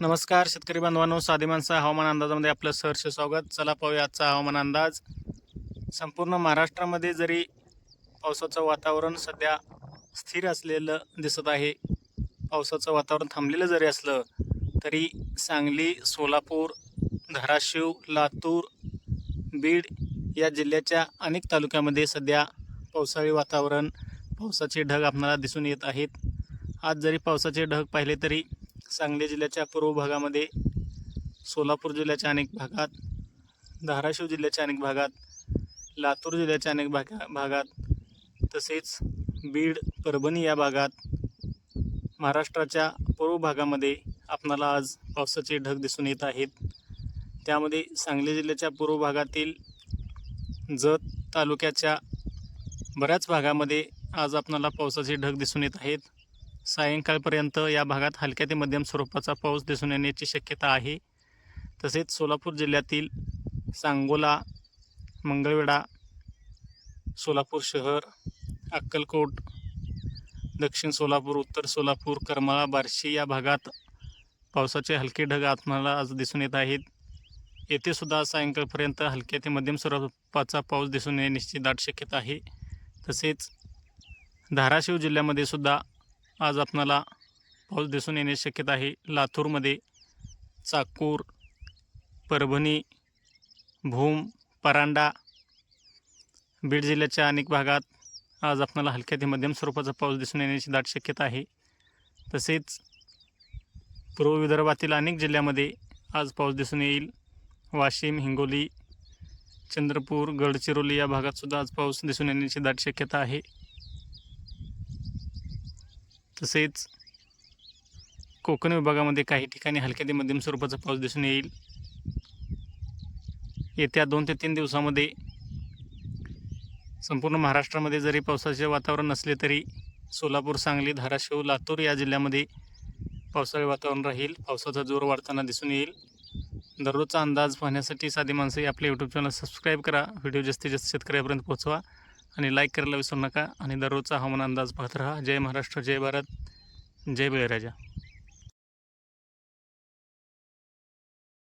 नमस्कार शेतकरी बांधवांनो साधे माणसं हवामान अंदाजामध्ये आपलं सहर्ष स्वागत. चला पाहूया आजचा हवामान अंदाज. संपूर्ण महाराष्ट्रामध्ये जरी पावसाचं वातावरण सध्या स्थिर असलेलं दिसत आहे पावसाचं वातावरण थांबलेलं जरी असलं तरी सांगली सोलापूर धाराशिव लातूर बीड या जिल्ह्याच्या अनेक तालुक्यामध्ये सध्या पावसाळी वातावरण पावसाचे ढग आपणाला दिसून येत आहेत. आज जरी पावसाचे ढग पाहिले तरी सांगली जिल्ह्याच्या पूर्व भागामध्ये सोलापूर जिल्ह्याच्या अनेक भागात धाराशिव जिल्ह्याच्या अनेक भागात लातूर जिल्ह्याच्या अनेक भागा भागात तसेच बीड परभणी या भागात महाराष्ट्राच्या पूर्व भागामध्ये आपणाला आज पावसाचे ढग दिसून येत आहेत. त्यामध्ये सांगली जिल्ह्याच्या पूर्व भागातील जत तालुक्याच्या बऱ्याच भागामध्ये आज आपणाला पावसाचे ढग दिसून येत आहेत. सायंकाळपर्यंत या भागात हलक्या ते मध्यम स्वरूपाचा पाऊस दिसून येण्याची शक्यता आहे. तसेच सोलापूर जिल्ह्यातील सांगोला मंगळवेढा सोलापूर शहर अक्कलकोट दक्षिण सोलापूर उत्तर सोलापूर करमाळा बार्शी या भागात पावसाचे हलके ढग आत्म्याला आज दिसून येत आहेत. येथे सुद्धा सायंकाळपर्यंत हलक्या ते मध्यम स्वरूपाचा पाऊस दिसून येण्याची दाट शक्यता आहे. तसेच धाराशिव जिल्ह्यामध्ये सुद्धा आज आपणाला पाऊस दिसून येण्याची शक्यता आहे. लातूरमध्ये चाकूर परभणी भूम परांडा बीड जिल्ह्याच्या अनेक भागात आज आपणाला हलक्या ते मध्यम स्वरूपाचा पाऊस दिसून येण्याची दाट शक्यता आहे. तसेच पूर्व विदर्भातील अनेक जिल्ह्यामध्ये आज पाऊस दिसून येईल. वाशिम हिंगोली चंद्रपूर गडचिरोली या भागातसुद्धा आज पाऊस दिसून येण्याची दाट शक्यता आहे. तसेच कोकण विभागामध्ये काही ठिकाणी हलक्या ते मध्यम स्वरूपाचा पाऊस दिसून येईल. येत्या दोन ते तीन दिवसामध्ये संपूर्ण महाराष्ट्रामध्ये जरी पावसाचे वातावरण नसले तरी सोलापूर सांगली धाराशिव लातूर या जिल्ह्यामध्ये पावसाळी वातावरण राहील. पावसाचा जोर वाढताना दिसून येईल. दररोजचा अंदाज पाहण्यासाठी साधी माणसं आपले यूट्यूब चॅनल सबस्क्राईब करा. व्हिडिओ जास्तीत जास्त शेतकऱ्यापर्यंत पोहोचवा. आणि लाईक करायला विसरू नका. आणि दररोजचा हवामान अंदाज पाहत राहा. जय महाराष्ट्र जय भारत जय बळीराजा